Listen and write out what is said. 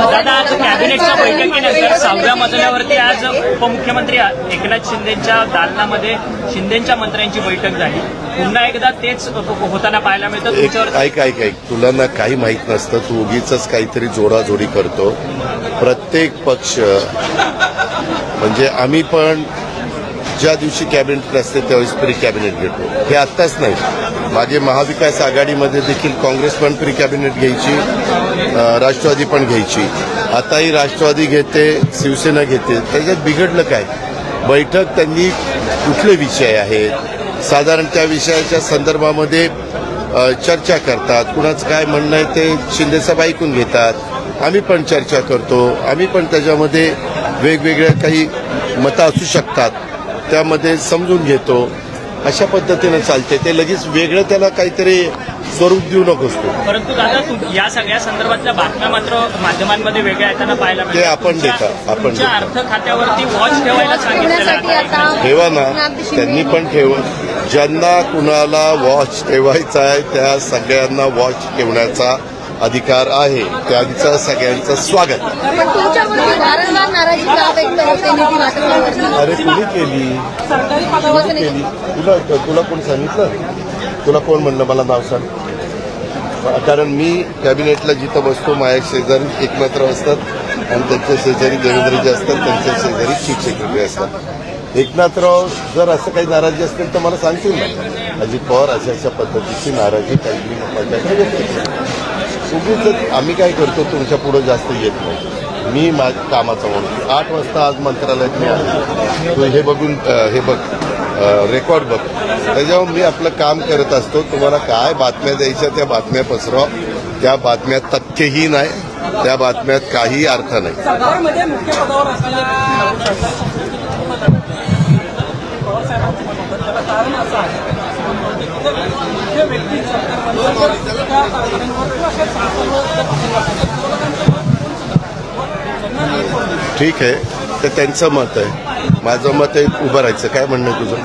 दादा आज कॅबिनेटच्या बैठकीनंतर सहाव्या मजल्यावरती आज उपमुख्यमंत्री एकनाथ शिंदेच्या दालनामध्ये शिंदेच्या मंत्र्यांची बैठक झाली. पुन्हा एकदा तेच होताना पाहायला मिळतं. तुमच्यावर ऐक ऐक ऐक. तुला ना काही माहीत नसतं तू उगीच काहीतरी जोडाजोडी करतो. प्रत्येक पक्ष म्हणजे आम्ही पण ज्या दिवशी कॅबिनेट असते त्यावेळेस प्री कॅबिनेट घेतो. हे आत्ताच नाही. मागे महाविकास आघाडीमध्ये देखील काँग्रेस पण प्री कॅबिनेट घ्यायची राष्ट्रवादी पण घ्यायची. आताही राष्ट्रवादी घेते शिवसेना घेते. त्याच्यात बिघडलं काय? बैठक त्यांनी कुठले विषय आहेत? साधारण त्या विषयाच्या संदर्भामध्ये चर्चा करतात. कुणाचं काय म्हणणं आहे ते शिंदेसाहेब ऐकून घेतात. आम्ही पण चर्चा करतो. आम्ही पण त्याच्यामध्ये वेगवेगळ्या काही मतं असू शकतात. त्यामध्ये समजून घेतो अशा पद्धतीनं चालते ते लगेच वेगळं त्याला काहीतरी स्वरूप देऊ नकोस तू. परंतु दादा तू या सगळ्या संदर्भातल्या बातम्या मात्र माध्यमांमध्ये वेगळ्या येताना पाहायला ते आपण देता, आपण. अर्थ खात्यावरती वॉच ठेवायला सांगितलेलं ठेवण्यासाठी आहे. आता ठेवा ना त्यांनी पण ठेव ज्यांना कुणाला वॉच ठेवायचा आहे त्या सगळ्यांना वॉच ठेवण्याचा अधिकार आहे. त्यांचं सगळ्यांचं स्वागत. नाराजी का व्यक्त होते निधी वाटपावरती अरे कुणी केली? कुणी केली? तुला तुला कोण सांगितलं? तुला कोण म्हणलं मला नाव सांग? कारण मी कॅबिनेटला जिथं बसतो माझ्या शेजारी एकनाथराव असतात आणि त्यांच्या शेजारी देवेंद्रजी असतात त्यांच्या शेजारी चीफ सेक्रेटरी असतात. एकनाथराव जर असं काही नाराजी असतील तर मला सांगतील ना? अजित पवार अशा अशा पद्धतीची नाराजी काही. उगीच आम्ही काय करतो तुमच्यापुढे जास्त येत नाही. मी माझ्या कामाचा म्हणून आठ वाजता आज मंत्रालयात मी आलो. तू हे बघून हे बघ रेकॉर्ड बघ. त्याच्यावर मी आपलं काम करत असतो. तुम्हाला काय बातम्या द्यायच्या त्या बातम्या पसरवा. त्या बातम्यात तथ्यही नाही त्या बातम्यात काही अर्थ नाही. मुख्य ठीक आहे. ते त्यांचं मत आहे. माझं मत आहे उभं राहायचं. काय म्हणणं तुझं?